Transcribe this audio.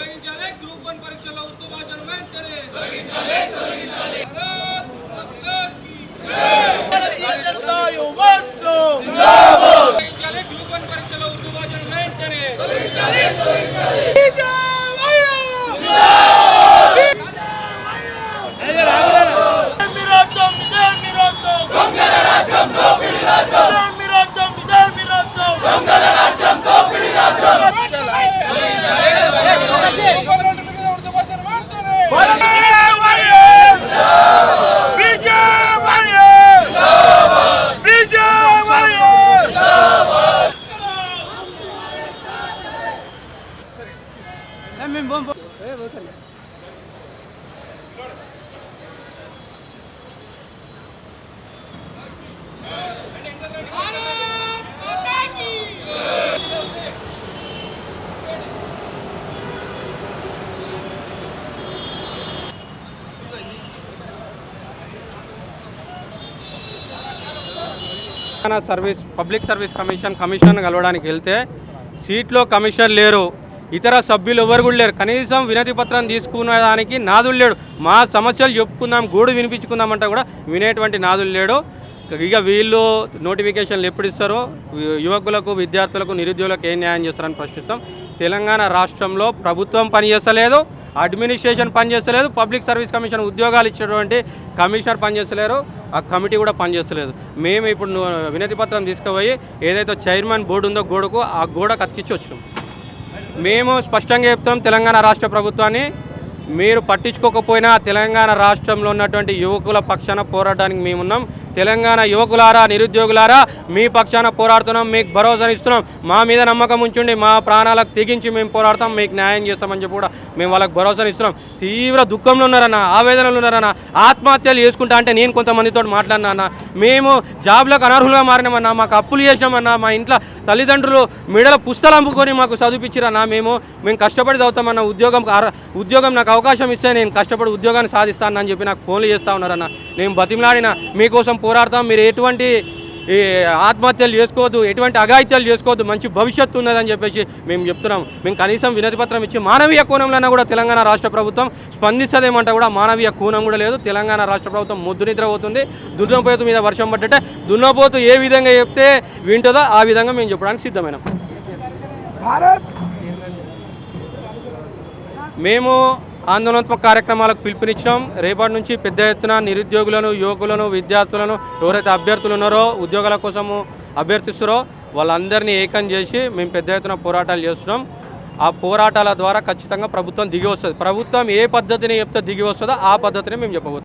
తొలగించాలి group one పరీక్షల్లో ఉర్దూ భాషను వెంటనే తొలగించాలి తొలగించాలి గ్రూప్ వన్ పరీక్షల్లో ఉర్దూ భాషను వెంటనే Urdu Telangana service public service commission commission కలవడానికి వెళ్తే సీట్లో కమిషన్ లేరు. ఇతర సభ్యులు ఎవరు కూడా లేరు. కనీసం వినతి పత్రం తీసుకునేదానికి నాదులు లేడు. మా సమస్యలు చెప్పుకుందాం గూడు వినిపించుకుందామంటే కూడా వినేటువంటి నాదులు లేడు. ఇక వీళ్ళు నోటిఫికేషన్లు ఎప్పుడు ఇస్తారో యువకులకు విద్యార్థులకు నిరుద్యోగులకు ఏం న్యాయం చేస్తారని ప్రశ్నిస్తాం. తెలంగాణ రాష్ట్రంలో ప్రభుత్వం పనిచేస్తలేదు అడ్మినిస్ట్రేషన్ పనిచేస్తలేదు పబ్లిక్ సర్వీస్ కమిషన్ ఉద్యోగాలు ఇచ్చినటువంటి కమిషనర్ పనిచేస్తలేరు ఆ కమిటీ కూడా పనిచేస్తలేదు. మేము ఇప్పుడు వినతి పత్రం తీసుకుపోయి ఏదైతే చైర్మన్ బోర్డు ఉందో గోడకు ఆ గోడ కతికిచ్చి వచ్చినాం. మేము స్పష్టంగా చెప్తాం తెలంగాణ రాష్ట్ర ప్రభుత్వాన్ని. మీరు పట్టించుకోకపోయినా తెలంగాణ రాష్ట్రంలో ఉన్నటువంటి యువకుల పక్షాన పోరాటానికి మేమున్నాం. తెలంగాణ యువకులారా నిరుద్యోగులారా మీ పక్షాన పోరాడుతున్నాం. మీకు భరోసాని ఇస్తున్నాం. మా మీద నమ్మకం ఉంచుండి మా ప్రాణాలకు తెగించి మేము పోరాడతాం. మీకు న్యాయం చేస్తామని చెప్పి కూడా మేము వాళ్ళకి భరోసాని ఇస్తున్నాం. తీవ్ర దుఃఖంలో ఉన్నారన్న ఆవేదనలు ఉన్నారన్న ఆత్మహత్యలు చేసుకుంటా అంటే నేను కొంతమందితో మాట్లాడినా అన్న మేము జాబ్లకు అనర్హులుగా మారినామన్నా మాకు అప్పులు చేసినామన్నా మా ఇంట్లో తల్లిదండ్రులు మెడల పుస్తలు అమ్ముకొని మాకు చదివించిరన్నా మేము మేము కష్టపడి చదువుతామన్న ఉద్యోగం ఉద్యోగం నాకు అవకాశం ఇస్తే నేను కష్టపడి ఉద్యోగాన్ని సాధిస్తానని చెప్పి నాకు ఫోన్లు చేస్తూ ఉన్నారన్న. నేను బతిమలాడిన మీకోసం పోరాడతాం. మీరు ఎటువంటి ఈ ఆత్మహత్యలు చేసుకోవద్దు ఎటువంటి అఘాయిత్యాలు చేసుకోవద్దు మంచి భవిష్యత్తు ఉన్నదని చెప్పేసి మేము చెప్తున్నాం మేము కనీసం వినతి పత్రం ఇచ్చి మానవీయ కోణంలోనే కూడా తెలంగాణ రాష్ట్ర ప్రభుత్వం స్పందిస్తుందేమంటే కూడా మానవీయ కోణం కూడా లేదు. తెలంగాణ రాష్ట్ర ప్రభుత్వం ముద్దు నిద్ర పోతుంది. దున్నపోతు మీద వర్షం పడ్డట్టే దున్నపోతు ఏ విధంగా చెప్తే వింటుందో ఆ విధంగా మేము చెప్పడానికి సిద్ధమైనాం. మేము ఆందోళనాత్మక కార్యక్రమాలకు పిలుపునిచ్చాం. రేపటి నుంచి పెద్ద ఎత్తున నిరుద్యోగులను యువకులను విద్యార్థులను ఎవరైతే అభ్యర్థులు ఉన్నారో ఉద్యోగాల కోసము అభ్యర్థిస్తారో వాళ్ళందరినీ ఏకం చేసి మేము పెద్ద ఎత్తున పోరాటాలు చేస్తున్నాం. ఆ పోరాటాల ద్వారా ఖచ్చితంగా ప్రభుత్వం దిగి వస్తుంది. ప్రభుత్వం ఏ పద్ధతిని చెప్తే దిగి వస్తుందో ఆ పద్ధతిని మేము చెప్పవచ్చు